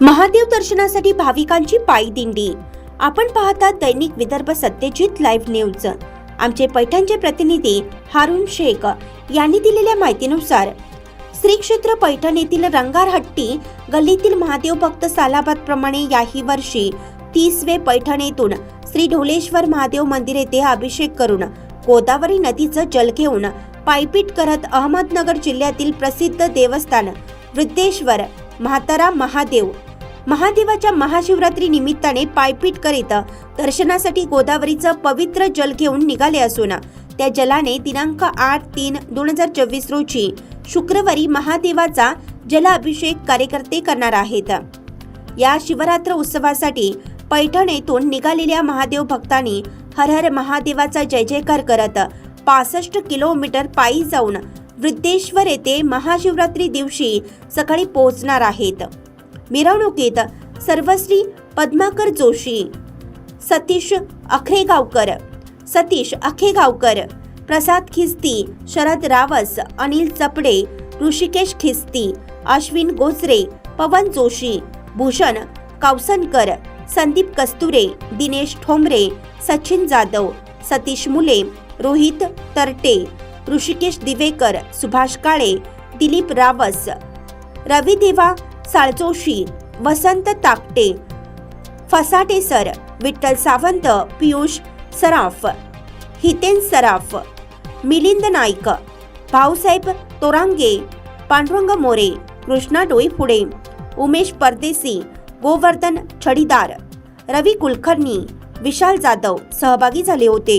महादेव दर्शनासाठी भाविकांची पायी दिंडी. आपण पाहता दैनिक विदर्भ सत्यजित लाईव्ह न्यूज. आमचे पैठणचे प्रतिनिधी हारून शेख यांनी दिलेल्या माहितीनुसार श्री क्षेत्र पैठण येथील रंगारहट्टी गल्लीतील महादेव भक्त सालाबाद प्रमाणे याही वर्षी तीसवे पैठण येथून श्री ढोलेश्वर महादेव मंदिर येथे अभिषेक करून गोदावरी नदीचं जल घेऊन पायपीट करत अहमदनगर जिल्ह्यातील प्रसिद्ध देवस्थान वृद्धेश्वर म्हातारा महादेव महादेवाच्या महाशिवरात्री निमित्ताने पायपीट करीत दर्शनासाठी गोदावरीचं पवित्र जल घेऊन निघाले असून त्या जलाने दिनांक आठ तीन दोन हजार चोवीस रोजी शुक्रवारी महादेवाचा जलाभिषेक कार्यकर्ते करणार आहेत. या शिवरात्र उत्सवासाठी पैठण येथून निघालेल्या महादेव भक्तांनी हर हर महादेवाचा जय जयकार करत पासष्ट किलोमीटर पायी जाऊन वृद्धेश्वर येथे महाशिवरात्री दिवशी सकाळी पोहोचणार आहेत. मिरवणुकीत सर्वश्री पद्माकर जोशी सतीश अखेगावकर सतीश अखेगावकर प्रसाद खिस्ती शरद रावस अनिल चपडे ऋषिकेश खिस्ती अश्विन गोचरे पवन जोशी भूषण कावसनकर संदीप कस्तुरे दिनेश ठोंबरे सचिन जाधव सतीश मुले रोहित तरटे ऋषिकेश दिवेकर सुभाष काळे दिलीप रावस रविदेवा साळजोशी वसंत ताकटे फसाटे सर विठ्ठल सावंत पियुष सराफ हितेन सराफ मिलिंद नाईक भाऊसाहेब तोरांगे पांडुरंग मोरे कृष्णा डोईफुडे उमेश परदेसी गोवर्धन छडीदार रवी कुलकर्णी विशाल जाधव सहभागी झाले होते.